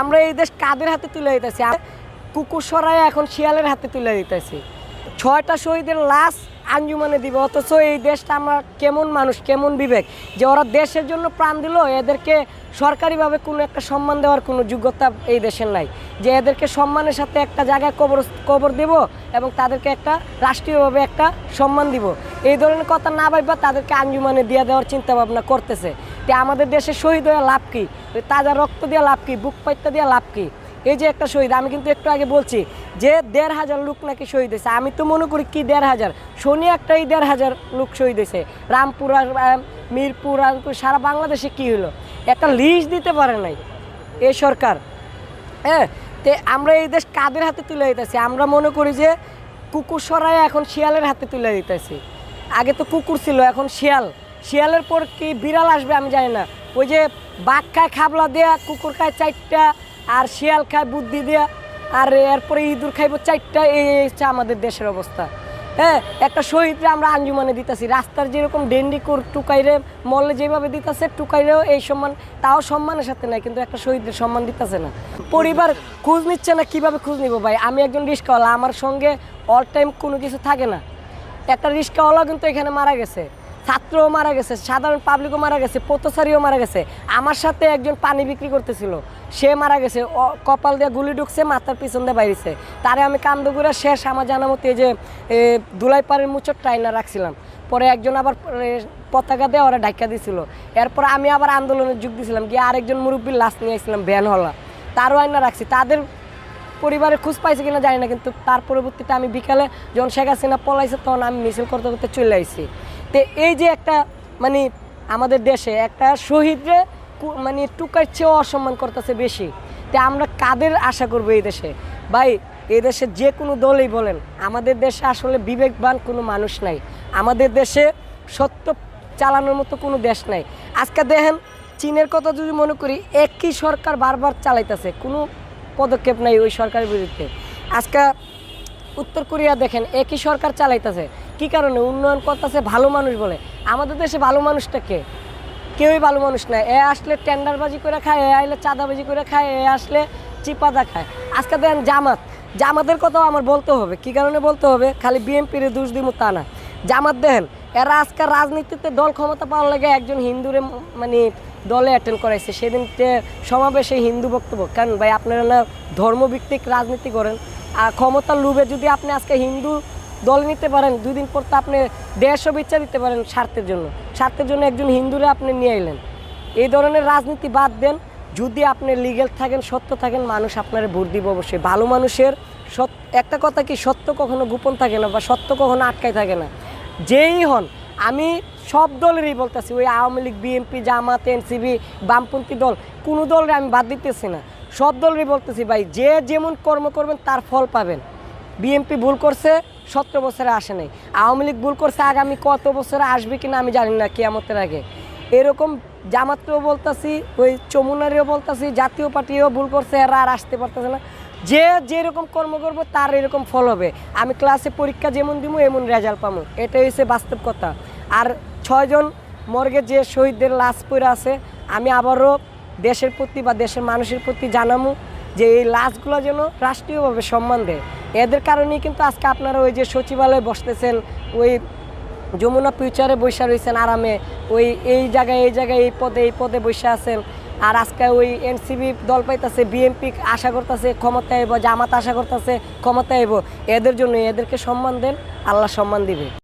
আমরা এই দেশ কাদের হাতে তুলে দিতেছি? কুকুর সরাই এখন শিয়ালের হাতে তুলে দিতেছি। ছয়টা শহীদের লাশ আঞ্জুমানে দিবে, অথচ এই দেশটা আমরা কেমন মানুষ, কেমন বিবেক? যে ওরা দেশের জন্য প্রাণ দিল, এদেরকে সরকারিভাবে কোনো একটা সম্মান দেওয়ার কোনো যোগ্যতা এই দেশের নাই। যে এদেরকে সম্মানের সাথে একটা জায়গায় কবর কবর দেব এবং তাদেরকে একটা রাষ্ট্রীয়ভাবে একটা সম্মান দিব। এই ধরনের কথা না ভাববা তাদেরকে আঞ্জুমানে দিয়ে দেওয়ার চিন্তা ভাবনা করতেছে। যে আমাদের দেশে শহীদ হয়ে লাভ কি? তাজা রক্ত দিয়ে লাভ কি? বুক পাইত্যা দিয়ে লাভ কি? এই যে একটা শহীদ, আমি কিন্তু একটু আগে বলছি যে দেড় হাজার লোক নাকি শহীদ হয়েছে। আমি তো মনে করি কি দেড় হাজার? শনি একটাই দেড় হাজার লোক শহীদ হয়েছে। রামপুর আর মিরপুর আর সারা বাংলাদেশে কি হলো? একটা লিস্ট দিতে পারে নাই এই সরকার। হ্যাঁ তে আমরা এই দেশ কাদের হাতে তুলে দিতেছি? আমরা মনে করি যে কুকুর সরাই এখন শিয়ালের হাতে তুলে দিতেছি। আগে তো কুকুর ছিল, এখন শিয়াল। শিয়ালের পর কি বিড়াল আসবে আমি জানি না। ওই যে বাঘ খায় খাবলা দেয়া, কুকুর খায় চারটা, আর শিয়াল খায় বুদ্ধি দেয়া, আর এরপরে ইঁদুর খাইব চারটা, এই হচ্ছে আমাদের দেশের অবস্থা। হ্যাঁ একটা শহীদরে আমরা আঞ্জুমানে দিতেছি। রাস্তার যেরকম ডেন্ডি কোর টুকাইরে, মলে যেভাবে দিতেছে, টুকাইরেও এই সম্মান, তাও সম্মানের সাথে নাই, কিন্তু একটা শহীদদের সম্মান দিতেছে না। পরিবার খোঁজ নিচ্ছে না, কীভাবে খোঁজ নিব ভাই? আমি একজন রিস্কাওয়ালা, আমার সঙ্গে অল টাইম কোনো কিছু থাকে না। একটা রিস্কাওয়ালা কিন্তু এখানে মারা গেছে। ছাত্রও মারা গেছে, সাধারণ পাবলিকও মারা গেছে, পথচারীও মারা গেছে। আমার সাথে একজন পানি বিক্রি করতেছিল, সে মারা গেছে কপাল দিয়ে গুলি ঢুকছে, মাথার পিছন দিয়ে বাইরেছে। তারে আমি কান্দগুড়া শেষ আমার জানা মতো এই যে দুলাইপাড়ের মুচর টাইনা রাখছিলাম। পরে একজন আবার পতাকা দিয়ে ওরা ঢাকা দিছিল। এরপর আমি আবার আন্দোলনে যোগ দিয়েছিলাম গিয়ে আরেকজন মুরব্বীর লাশ নিয়ে আসছিলাম ভ্যান হলা তারও আইনা রাখছি। তাদের পরিবারে খোঁজ পাইছে কিনা জানি না, কিন্তু তার পরবর্তীতে আমি বিকালে যখন শেখ হাসিনা পলাইছে তখন আমি মিছিল করতে করতে চলে আইছি। তো এই যে একটা মানে আমাদের দেশে একটা শহীদরে মানে টুকার চেয়েও অসম্মান করতেছে বেশি। তো আমরা কাদের আশা করব এই দেশে? ভাই, এই দেশে যে কোনো দলই বলেন, আমাদের দেশে আসলে বিবেকবান কোনো মানুষ নাই। আমাদের দেশে সত্য চালানোর মতো কোনো দেশ নাই। আজকে দেখেন, চীনের কথা যদি মনে করি, একই সরকার বারবার চালাইতেছে, কোনো পদক্ষেপ নাই ওই সরকারের বিরুদ্ধে। আজকে উত্তর কোরিয়া দেখেন, একই সরকার চালাইতেছে। কি কারণে উন্নয়ন করতেছে ভালো মানুষ বলে? আমাদের দেশে ভালো মানুষটা কে? কেউই ভালো মানুষ না। এ আসলে টেন্ডারবাজি করে খায়, এ আইলে চাঁদাবাজি করে খায়, এ আসলে চিপাদা খায়। আজকে দেখেন জামাত। জামাতের কথাও আমার বলতে হবে। কি কারণে বলতে হবে? খালি বিএনপির দোষ দিব তা না। জামাত দেখেন, এরা আজকে রাজনীতিতে দল ক্ষমতা পাওয়ার লাগে একজন হিন্দুরে মানে দলে অ্যাটেন্ড করাইছে। সেদিন সমাবেশে হিন্দু বক্তব্য। কারণ ভাই আপনারা না ধর্মভিত্তিক রাজনীতি করেন। আর ক্ষমতার লোভে যদি আপনি আজকে হিন্দু দল নিতে পারেন, দুই দিন পর তো আপনি দেড়শো বিচা দিতে পারেন স্বার্থের জন্য। স্বার্থের জন্য একজন হিন্দুরে আপনি নিয়ে এলেন। এই ধরনের রাজনীতি বাদ দেন। যদি আপনি লিগেল থাকেন, সত্য থাকেন, মানুষ আপনার ভোট দিব অবশ্যই। ভালো মানুষের সৎ একটা কথা কি, সত্য কখনো গোপন থাকে না বা সত্য কখনো আটকায় থাকে না। যেই হন, আমি সব দলেরই বলতেছি, ওই Awami League, BNP, Jamaat NCB বামপন্থী দল, কোনো দলের আমি বাদ দিতেছি না। সব দলেরই বলতেছি, ভাই, যে যেমন কর্ম করবেন, তার ফল পাবেন। বিএনপি ভুল করছে সতেরো বছরে আসে নাই। আওয়ামী লীগ ভুল করছে, আগামী কত বছরে আসবে কিনা আমি জানি না, কেয়ামতের আগে। এরকম জামাতকেও বলতাছি, ওই চমুনারিও বলতাছি, জাতীয় পার্টিও ভুল করছে, এরা আর আসতে পারতেছে না। যে যেরকম কর্ম করব, তার এরকম ফল হবে। আমি ক্লাসে পরীক্ষা যেমন দিব এমন রেজাল্ট পাবো এটাই হচ্ছে বাস্তব কথা। আর ছয়জন মর্গে যে শহীদদের লাশ পড়ে আছে, আমি আবারও দেশের প্রতি বা দেশের মানুষের প্রতি জানামু যে এই লাশগুলো যেন রাষ্ট্রীয়ভাবে সম্মান দেয়। এদের কারণেই কিন্তু আজকে আপনারা ওই যে সচিবালয়ে বসতেছেন, ওই যমুনা ফিউচারে বসে রয়েছেন আরামে, ওই এই জায়গায় এই জায়গায়, এই পদে এই পদে বসে আছেন। আর আজকে ওই এনসিবি দল পাইতেছে, বিএনপি আশা করতেছে, ক্ষমতা আইব, জামাত আশা করতেছে, ক্ষমতা আইব। এদের জন্য এদেরকে সম্মান দেন, আল্লাহ সম্মান দিবে।